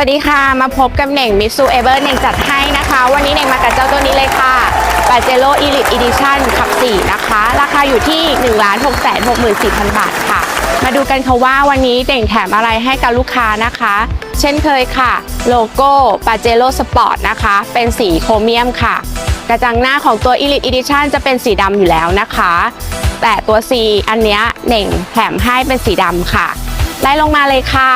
วัสดีค่ะ มาพบกับเหน่งมิซูเอเวอร์เน่งจัดให้นะคะ วันนี้เน่งมากับเจ้าตัวนี้เลยค่ะปาเจโร่อีลิ e อีดิชั่นขับ 4 นะคะ ราคาอยู่ที่ 1 6 6 4 0 0 0 บาทค่ะ มาดูกันค่ะว่าวันนี้เด่งแถมอะไรให้กับลูกค้านะคะ เช่นเคยค่ะ โลโก้ปาเจโร่สปอร์ตนะคะ เป็นสีโครเมียมค่ะ กระจังหน้าของตัว Elite Edition จะเป็นสีดำอยู่แล้วนะคะ แต่ตัว C อันเนี้ยเน่งแถมให้เป็นสีดำค่ะไล่ลงมาเลยค่ะ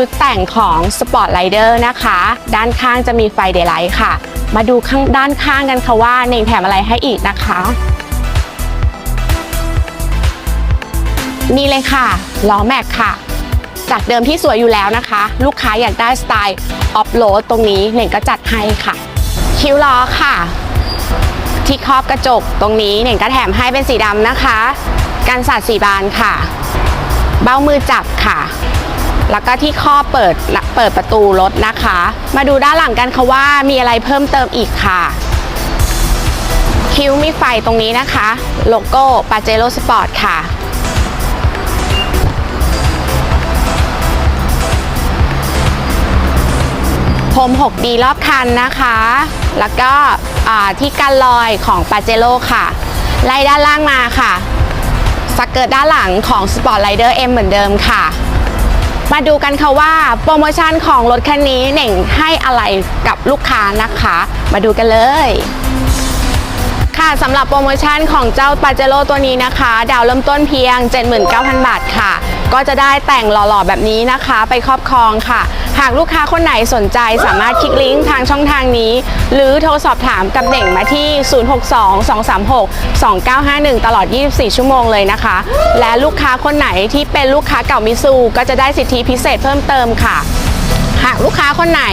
ชุดแต่งของ Sport Rider นะคะ ด้านข้างจะมีไฟเดย์ไลท์ค่ะ มาดูข้างด้านข้างกันค่ะว่าเน่งแถมอะไรให้อีกนะคะ นี่เลยค่ะล้อแม็กค่ะ จากเดิมที่สวยอยู่แล้วนะคะ ลูกค้าอยากได้สไตล์ออฟโรดตรงนี้เน่งก็จัดให้ค่ะ คิ้วล้อค่ะ ที่ครอบกระจกตรงนี้เน่งก็แถมให้เป็นสีดำนะคะกันสาดสีบานค่ะ เบ้ามือจับค่ะ แล้วก็ที่ข้อเปิดเปิดประตูรถนะคะ มาดูด้านหลังกันค่ะว่ามีอะไรเพิ่มเติมอีกค่ะ คิ้วมีไฟตรงนี้นะคะ โลโก้ปาเจโร่สปอร์ตค่ะ พรม 6D รอบคันนะคะ แล้วก็ที่กันลอยของปาเจโร่ค่ะ ไล่ด้านล่างมาค่ะสเกิร์ตด้านหลังของ Sport Rider M เหมือนเดิมค่ะ มาดูกันค่ะว่าโปรโมชั่นของรถคันนี้เหน่งให้อะไรกับลูกค้านะคะ มาดูกันเลย ค่ะสำหรับโปรโมชั่นของเจ้าปาเจโร่ตัวนี้นะคะ ดาวเริ่มต้นเพียง 79,000 บาทค่ะ ก็จะได้แต่งหล่อๆแบบนี้นะคะ ไปครอบครองค่ะ หากลูกค้าคนไหนสนใจสามารถคลิกลิงก์ทางช่องทางนี้ หรือโทรสอบถามกับเด่งมาที่ 062-236-2951 ตลอด 24 ชั่วโมงเลยนะคะ และลูกค้าคนไหนที่เป็นลูกค้าเก่ามิซูก็จะได้สิทธิพิเศษเพิ่มเติมค่ะ หากลูกค้าคนไหน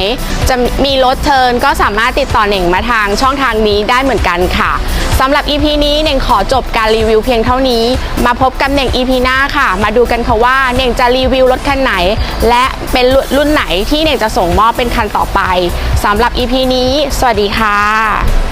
จะมีรถเชิญก็สามารถติดต่อเหน่งมาทางช่องทางนี้ได้เหมือนกันค่ะสำหรับ EP นี้เน่งขอจบการรีวิวเพียงเท่านี้ มาพบกับเน่ง EP หน้าค่ะ มาดูกันค่ะว่าเน่งจะรีวิวรถคันไหน และเป็นรุ่นไหนที่เน่งจะส่งมอบเป็นคันต่อไปสำหรับ EP นี้ สวัสดีค่ะ